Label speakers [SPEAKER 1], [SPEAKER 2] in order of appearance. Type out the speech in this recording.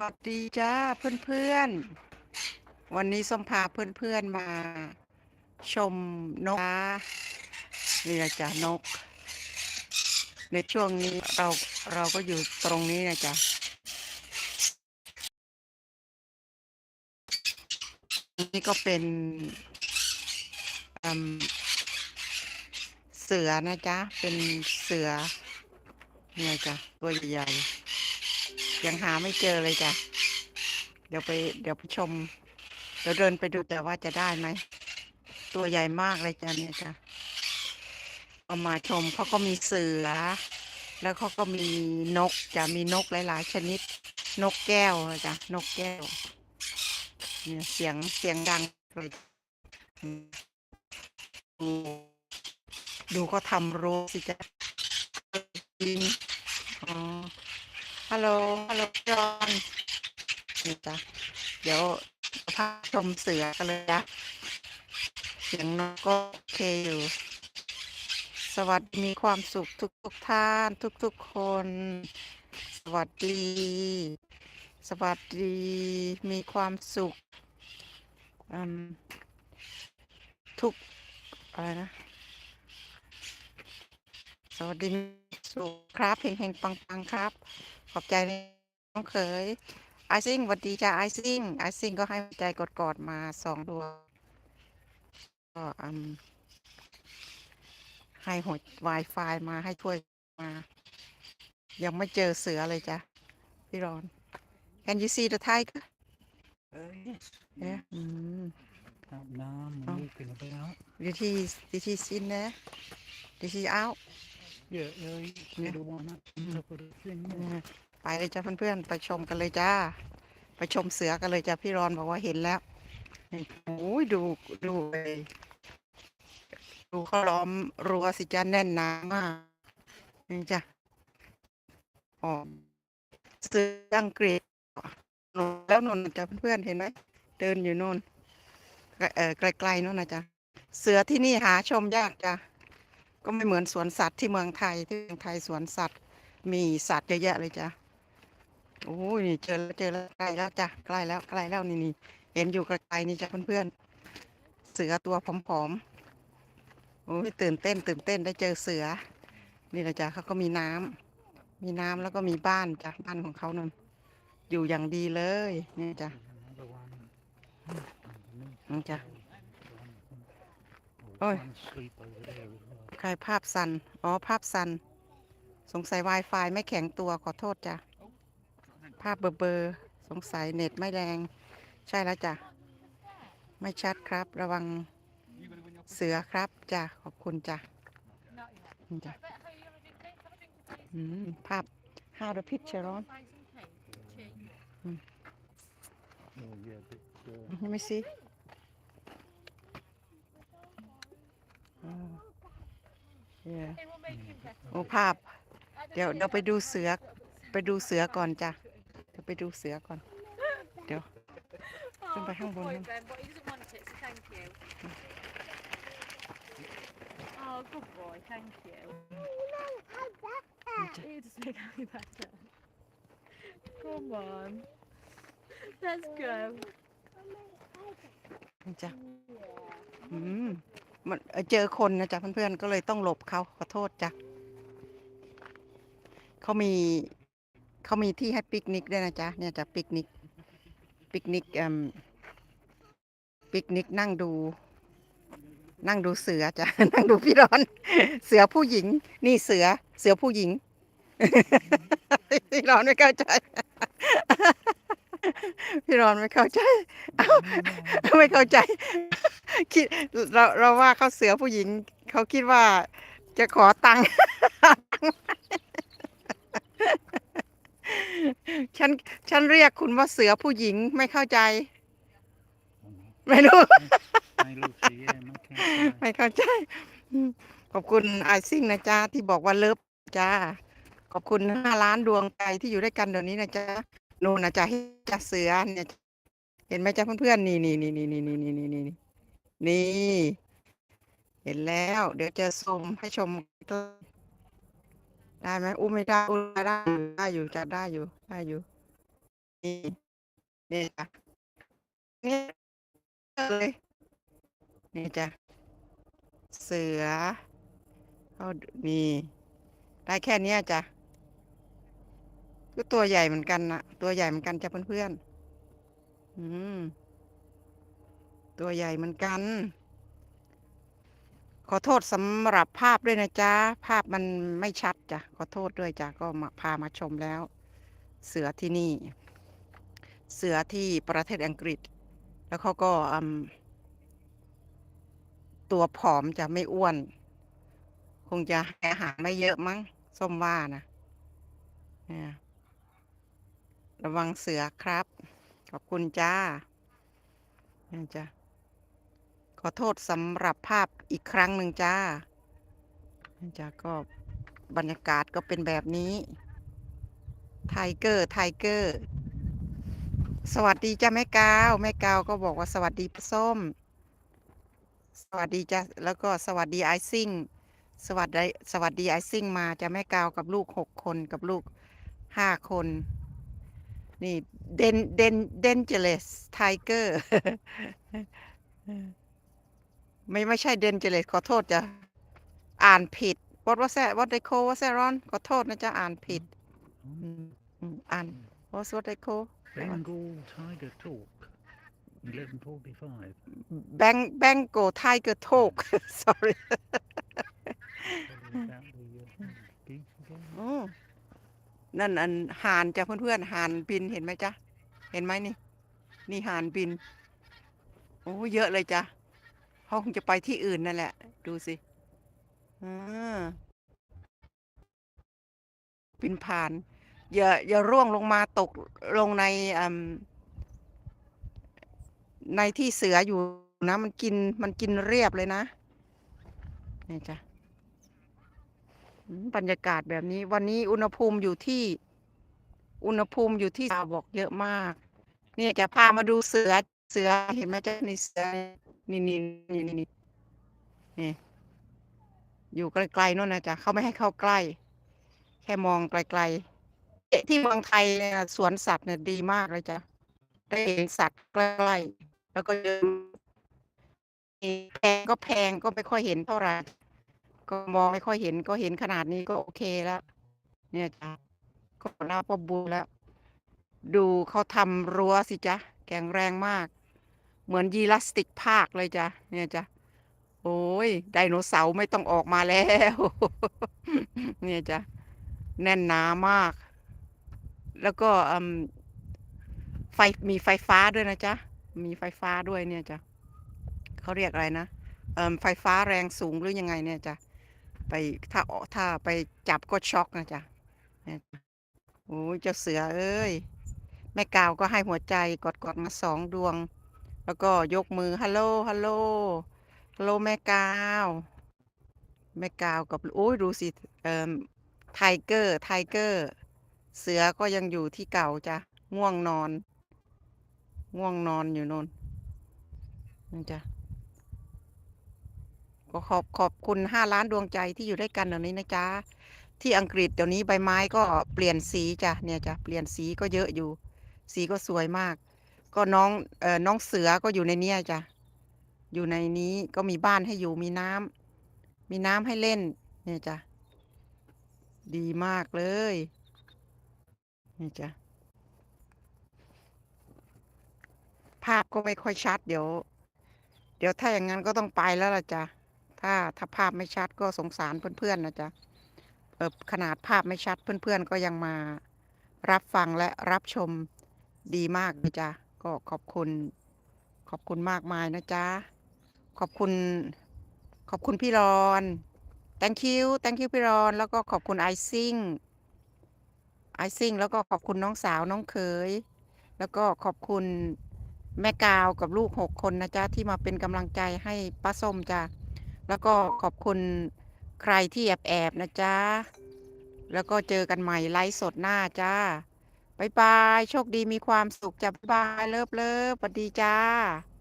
[SPEAKER 1] วัสดีจ้าเพื่อนๆ วันนี้ส้มพาเพื่อนๆมาชมนกนะนี่นะจ๊ะนก ในช่วงนี้เราเราก็อยู่ตรงนี้นะจ๊ะนี่ก็เป็นเสือนะจ๊ะเป็นเสือเนี่ยจ้ะตัวใหญ่ๆ ยังหาไม่เจอเลยจ้ะ เดี๋ยวไป เดี๋ยวไปชม เดี๋ยวเดินไปดูแต่ว่าจะได้ไหม ตัวใหญ่มากเลยจ้ะเนี่ยจ้ะ เอามาชมเขาก็มีเสือ แล้วเขาก็มีนกจะมีนกหลาย ๆ ชนิด นกแก้วจ้ะ นกแก้ว เนี่ยเสียงเสียงดังเลยดูเขาทำรั้สิจ๊ะยิงอ๋อ ฮัลโหล ฮัลโหลจอนนี่จ้ะเดี๋ยวพาชมเสือกันเลยจ้ะเสียงนกก็โอเคอยู่ สวัสดีมีความสุขทุกทุกท่านทุกทุกคน สวัสดี สวัสดี มีความสุขอืมทุก อะไรนะ สวัสดีมีสุขครับเฮงเฮงปังปังๆครับ ขอบใจน้องเขยไอซิ่งสวัสดีจ้าไอซิ่งไอซิ่งก็ให้ใจกดกอดๆมาสองตัวก็อืมให้หด Wi-Fi มาให้ถ้วยมา ยังไม่เจอเสือเลยจ้ะพี่รอน Can you see the tiger
[SPEAKER 2] Uh, yes.
[SPEAKER 1] yeah อืม
[SPEAKER 2] อาบน้ำ
[SPEAKER 1] Oh.
[SPEAKER 2] ลูกกินไปแล้ว
[SPEAKER 1] Did he did he in there Did he out
[SPEAKER 2] เยอะเลย
[SPEAKER 1] เนี่ย
[SPEAKER 2] ดูมันนะเราก็ดูเส้น
[SPEAKER 1] อืมไปเลยจ้าเพื่อนๆไปชมกันเลยจ้า ไปชมเสือกันเลยจ้าพี่รอนบอกว่าเห็นแล้วนี่โอ้ยดูดูเลยดูเขาล้อมรั้วสิจ้าแน่นหนามากนี่จ้ะอ๋อเสืออังกฤษนู่นแล้วนนจ้ะเพื่อนๆเห็นไหมเดินอยู่นู่นไกลเออไกลๆนู่นนะจ๊ะเสือที่นี่หาชมยากจ้ะ ก็ไม่เหมือนสวนสัตว์ที่เมืองไทยที่เมืองไทยสวนสัตว์ มีสัตว์เยอะแยะเลยจ้ะโอ้ยนี่เจอแล้วเจอแล้วใกล้แล้วจ้ะใกล้แล้วใกล้แล้วนี่นี่เห็นอยู่ไกลๆนี่จ้ะเพื่อนๆเสือตัวผอมๆโอ้ยตื่นเต้น ตื่นเต้นได้เจอเสือ นี่แหละจ้ะเขาก็มีน้ำมีน้ำแล้วก็มีบ้านจ้ะบ้านของเขานั่นอยู่อย่างดีเลยนี่จ้ะนี่จ้ะโอ้ย
[SPEAKER 2] มัน sleep over there as well.
[SPEAKER 1] ใครภาพสันอ๋อ ภาพสันสงสัย Wi-Fi ไม่แข็งตัวขอโทษจ้ะ ภาพเบอร์เบอร์สงสัยเน็ตไม่แรง ใช่แล้วจ้ะ ไม่ชัดครับ ระวังเสือครับจ้ะ ขอบคุณจ้ะนี่จ้ะอืมภาพ how the picture on let me see อ๋อ yeah โอ้ภาพ เดี๋ยวเดี๋ยวไปดูเสือ ไปดูเสือก่อนจ้ะเดี๋ยวไปดูเสือก่อน เดี๋ยวขึ้นไปข้างบน
[SPEAKER 3] Boy,
[SPEAKER 1] นั่น
[SPEAKER 3] Ben, but he doesn't want it, so thank you. Oh, good boy, thank you. He does make any better. Come on. Let's go.
[SPEAKER 1] นี่จ้ะอืม มันเอ่อเจอคนนะจ๊ะเพื่อนๆก็เลยต้องหลบเขาขอโทษจ้ะเขามีเขามีที่ให้ปิกนิกด้วยนะจ๊ะเนี่ยจะปิกนิกปิกนิกอืมปิกนิกนั่งดู นั่งดูเสือจ้ะนั่งดูพี่ร้อน เสือผู้หญิง นี่เสือเสือผู้หญิงพี่ร้อนไม่เข้าใจ พี่ร้อนไม่เข้าใจ เอ้าไม่เข้าใจ คิดเราเราว่าเขาเสือผู้หญิง เขาคิดว่าจะขอตังค์ฉันฉันเรียกคุณว่าเสือผู้หญิงไม่เข้าใจ ไม่รู้
[SPEAKER 2] ให้ลูกสิแย่มันแข็งใจ
[SPEAKER 1] ไม่เข้าใจอืมขอบคุณไอซิ่งนะจ๊ะที่บอกว่าเลิฟจ้าขอบคุณห้าล้านดวงใจที่อยู่ด้วยกันเดี๋ยวนี้นะจ๊ะ นู่นนะจ๊ะจะเสือเนี่ยเห็นไหมจ๊ะเพื่อนๆนี่นี่นี่นี่นี่นี่นี่นี่นี่นี่ เห็นแล้ว เดี๋ยวจะซูมให้ชมได้ไหมอุ้มไม่ได้อุ้มได้ได้อยู่จะได้อยู่ได้อยู่นี่นี่จ้ะนี่เลยนี่จ้ะเสือเขานี่ได้แค่นี้จ้ะ ก็ตัวใหญ่เหมือนกันนะตัวใหญ่เหมือนกันจ้ะเพื่อนๆอืม ตัวใหญ่เหมือนกัน ขอโทษสำหรับภาพด้วยนะจ๊ะ ภาพมันไม่ชัดจ้ะ ขอโทษด้วยจ้ะ ก็มาพามาชมแล้ว เสือที่นี่ เสือที่ประเทศอังกฤษ แล้วเขาก็อืมตัวผอมจะไม่อ้วน คงจะให้อาหารไม่เยอะมั้ง ส้มว่านะเนี่ย ระวังเสือครับ ขอบคุณจ้าเนี่จ้ะขอโทษสำหรับภาพอีกครั้งหนึ่งจ้านี่จ้ะก็บรรยากาศก็เป็นแบบนี้ไทเกอร์ไทเกอร์สวัสดีจ้าแม่กาวแม่กาวก็บอกว่าสวัสดีส้ม สวัสดีจ้าแล้วก็สวัสดีไอซิ่งสวัสดีสวัสดีไอซิ่งมาจ้าแม่กาวกับลูกหกคนกับลูกห้าคน นี่เดนเดนเดนเจเลสไทเกอร์ไม่ไม่ใช่เดนเจเลสขอโทษจ้ะอ่านผิด what was that what they call was that Ron ขอโทษนะจ๊ะอ่านผิดอืมอืมอ่าน what's what they call
[SPEAKER 2] Bengal Tiger Talk. 1145.
[SPEAKER 1] Bang Bango Tiger Talk sorry
[SPEAKER 2] Probably about the uh, geese again.
[SPEAKER 1] โอ้ นั่นอันหานจ้ะเพื่อนๆห่านบินเห็นไหมจ๊ะเห็นไหมนี่ นี่หานบินโอ้เยอะเลยจ้ะเขาคงจะไปที่อื่นนั่นแหละ ดูสิอ่าบินผ่าน อย่าอย่าร่วงลงมาตกลงในอืมในที่เสืออยู่นะ มันกินมันกินเรียบเลยนะนี่จ้ะ บรรยากาศแบบนี้ วันนี้อุณหภูมิอยู่ที่ อุณหภูมิอยู่ที่สาวบอกเยอะมาก เนี่ยจะพามาดูเสือเสือเห็นไหมเจ๊ะนี่เสือนี่นี่นี่นี่นี่นี่อยู่ไกลๆนู่นนะจ๊ะเขาไม่ให้เข้าใกล้ แค่มองไกลๆที่เมืองไทยเนี่ยสวนสัตว์เนี่ยดีมากเลยจ้ะได้เห็นสัตว์ใกล้ๆแล้วก็เยอะแพงก็แพงก็ไม่ค่อยเห็นเท่าไหร่ ก็มองไม่ค่อยเห็นก็เห็นขนาดนี้ก็โอเคแล้ว เนี่ยจ้ะก็น่าพอบุญแล้ว ดูเขาทำรั้วสิจ๊ะแข็งแรงมาก เหมือนยีราสติกภาคเลยจ้ะเนี่ยจ้ะโอ้ยไดโนเสาร์ไม่ต้องออกมาแล้ว เนี่ยจ้ะแน่นหนามาก แล้วก็อืมไฟมีไฟฟ้าด้วยนะจ๊ะ มีไฟฟ้าด้วยเนี่ยจ้ะเขาเรียกอะไรนะเอ่มไฟฟ้าแรงสูงหรือยังไงเนี่ยจ้ะ ไปถ้าออกถ้าไปจับก็ช็อกนะจ๊ะโอ้ยเจ้าเสือเอ้ยแม่กาวก็ให้หัวใจกดกดมาสองดวง แล้วก็ยกมือฮัลโหลฮัลโหลฮัลโหลแม่กาวแม่กาวกับโอ้ยดูสิเอ่อไทเกอร์ไทเกอร์เสือก็ยังอยู่ที่เก่าจ้ะง่วงนอน ง่วงนอนอยู่นนนั่นจ้ะ ก็ขอบขอบคุณห้าล้านดวงใจที่อยู่ด้วยกันเดี๋ยวนี้นะจ๊ะที่อังกฤษเดี๋ยวนี้ใบไม้ก็เปลี่ยนสีจ้ะเนี่ยจ้ะเปลี่ยนสีก็เยอะอยู่ สีก็สวยมาก ก็น้องเอ่อน้องเสือก็อยู่ในเนี้ยจ้ะอยู่ในนี้ก็มีบ้านให้อยู่มีน้ำมีน้ำให้เล่น เนี่ยจ้ะดีมากเลยนี่จ้ะภาพก็ไม่ค่อยชัดเดี๋ยว เดี๋ยวถ้าอย่างนั้นก็ต้องไปแล้วล่ะจ้ะ ถ้าถ้าภาพไม่ชัดก็สงสารเพื่อนๆนะจ๊ะเออขนาดภาพไม่ชัดเพื่อนๆก็ยังมารับฟังและรับชมดีมากเลยจ้ะก็ขอบคุณ ขอบคุณมากมายนะจ๊ะขอบคุณ ขอบคุณพี่รอน thank you thank you พี่รอน แล้วก็ขอบคุณไอซิ่งไอซิ่งแล้วก็ขอบคุณน้องสาวน้องเขยแล้วก็ขอบคุณแม่กาวกับลูกหกคนนะจ๊ะที่มาเป็นกำลังใจให้ป้าส้มจ้ะ แล้วก็ขอบคุณใครที่แอบแอบๆนะจ๊ะ แล้วก็เจอกันใหม่ไลฟ์สดหน้าจ้าบายบาย โชคดีมีความสุขจ้ะบ๊ายบายเลิฟเลิฟสวัสดีจ้า